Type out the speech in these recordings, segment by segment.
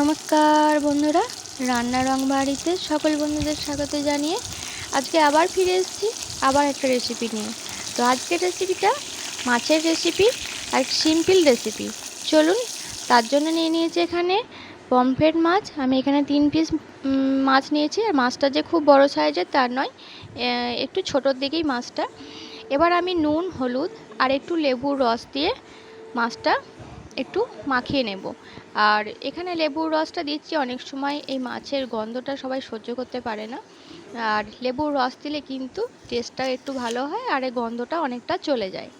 নমস্কার বন্ধুরা রান্নার রং বাড়িতে সকল বন্ধুদের স্বাগত জানিয়ে আজকে আবার ফিরে এসেছি, আবার একটা রেসিপি নিয়ে। তো আজকের রেসিপিটা মাছের রেসিপি আর সিম্পল রেসিপি চলুন, তার জন্য নিয়ে নিয়েছি এখানে পমফ্রেট মাছ। আমি এখানে তিন পিস মাছ নিয়েছি। আর মাছটা যে খুব বড় সাইজের তার নয় একটু ছোটোর দিকেই মাছটা। এবার আমি নুন, হলুদ আর একটু লেবুর রস দিয়ে মাছটা একটু মাখিয়ে নেব। আর এখানে লেবুর রসটা দিচ্ছি, অনেক সময় এই মাছের গন্ধটা সবাই সহ্য করতে পারে না। আর লেবুর রস দিলে কিন্তু টেস্টটা একটু ভালো হয় আর এই গন্ধটা অনেকটা চলে যায়।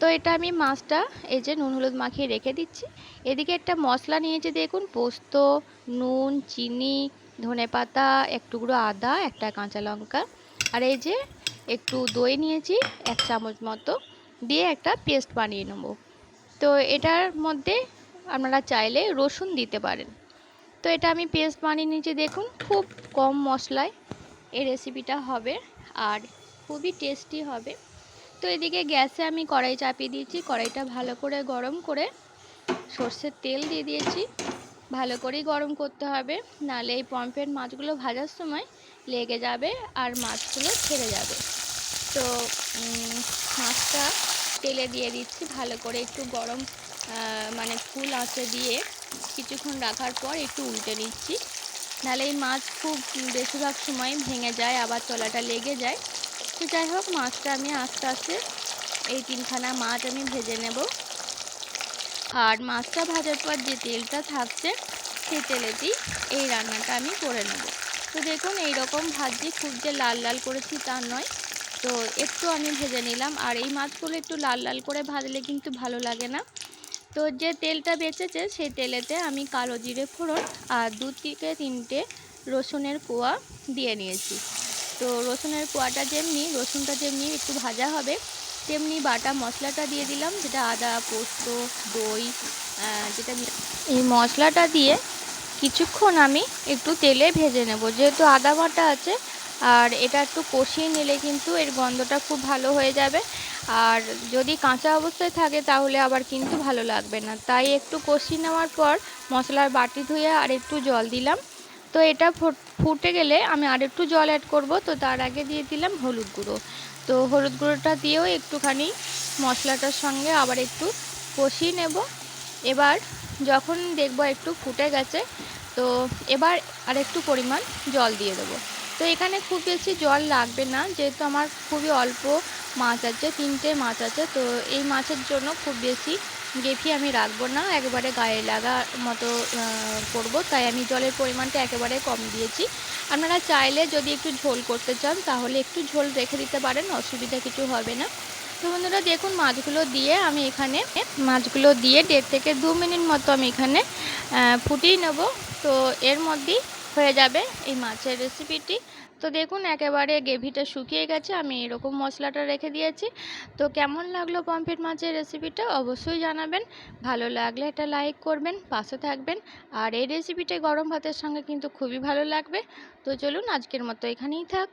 তো এটা আমি মাছটা এই যে নুন, হলুদ মাখিয়ে রেখে দিচ্ছি। এদিকে একটা মশলা নিয়েছি, দেখুন, পোস্ত, নুন, চিনি ধনেপাতা এক টুকরো আদা, একটা কাঁচা লঙ্কা। আর এই যে একটু দই নিয়েছি, এক চামচ মতো। দিয়ে একটা পেস্ট বানিয়ে নেব। তো এটার মধ্যে আপনারা চাইলে রসুন দিতে পারেন। তো এটা আমি পেস্ট বানিয়ে নিয়েছি দেখুন, খুব কম মশলায় এই রেসিপিটা হবে আর খুবই টেস্টি হবে। তো এদিকে গ্যাসে আমি কড়াই চাপিয়ে দিয়েছি, কড়াইটা ভালো করে গরম করে সর্ষের তেল দিয়ে দিয়েছি। ভালো করেই গরম করতে হবে, নাহলে এই পমফ্রেট মাছগুলো ভাজার সময় লেগে যাবে আর মাছগুলো ছেড়ে যাবে। তো মাছটা তেলে দিয়ে দিচ্ছি ভালো করে একটু গরম মানে ফুল আঁচে দিয়ে কিছুক্ষণ রাখার পর একটু উল্টে নিচ্ছি। নাহলে এই মাছ খুব বেশিরভাগ সময় ভেঙে যায়, আবার তলাটা লেগে যায়। তো যাই হোক, মাছটা আমি আস্তে আস্তে এই তিনখানা মাছ আমি ভেজে নেব। আর মাছটা ভাজার পর যে তেলটা থাকছে, সেই তেলেতেই এই রান্নাটা আমি করে নেব। তো দেখুন এই রকম ভাজি খুব যে লাল লাল করেছি তা নয়। তো একটু আমি ভেজে নিলাম। আর এই মাছগুলো একটু লাল লাল করে ভাজলে কিন্তু ভালো লাগে না। তো যে তেলটা বেঁচেছে সেই তেলেতে আমি কালো জিরে ফোড়ন আর দু থেকে তিনটে রসুনের কোয়া দিয়ে নিয়েছি। তো রসুনের কোয়াটা যেমনি, রসুনটা যেমনি একটু ভাজা হবে, তেমনি বাটা মশলাটা দিয়ে দিলাম, যেটা আদা, পোস্ত, দই যেটা এই মশলাটা দিয়ে কিছুক্ষণ আমি একটু তেলে ভেজে নেব। যেহেতু আদা বাটা আছে আর এটা একটু কষিয়ে নিলে কিন্তু এর গন্ধটা খুব ভালো হয়ে যাবে। আর যদি কাঁচা অবস্থায় থাকে তাহলে আবার কিন্তু ভালো লাগবে না। তাই একটু কষিয়ে নেওয়ার পর মশলার বাটি ধুয়ে আর একটু জল দিলাম। তো এটা ফুটে গেলে আমি আর একটু জল অ্যাড করব। তো তার আগে দিয়ে দিলাম হলুদ গুঁড়ো। তো হলুদ গুঁড়োটা দিয়েও একটুখানি মশলাটার সঙ্গে আবার একটু কষিয়ে নেব। এবার যখন দেখব একটু ফুটে গেছে, তো এবার আর একটু পরিমাণ জল দিয়ে দেবো। তো এখানে খুব বেশি জল লাগবে না, যেহেতু আমার খুবই অল্প মাছ আছে, তিনটে মাছ আছে, তো এই মাছের জন্য খুব বেশি গেফি আমি রাখব না, একেবারে গায়ে লাগা মতো করব। তাই আমি জলের পরিমাণটা একেবারে কম দিয়েছি। আপনারা চাইলে যদি একটু ঝোল করতে চান, তাহলে একটু ঝোল রেখে দিতে পারেন, অসুবিধা কিছু হবে না। তো বন্ধুরা, দেখুন মাছগুলো দিয়ে আমি এখানে, মাছগুলো দিয়ে দেড় থেকে দু মিনিট মতো আমি এখানে ফুটিয়ে নেব। তো এর মধ্যেই হয়ে যাবে এই মাছের রেসিপিটি তো দেখুন, একেবারে গ্রেভিটা শুকিয়ে গেছে, আমি এরকম মশলাটা রেখে দিয়েছি। তো কেমন লাগল পমফ্রেট মাছের রেসিপিটা অবশ্যই জানাবেন। ভালো লাগলে এটা লাইক করবেন, পাশে থাকবেন। আর এই রেসিপিটা গরম ভাতের সঙ্গে কিন্তু খুবই ভালো লাগবে। তো চলুন, আজকের মতো এখানেই থাক।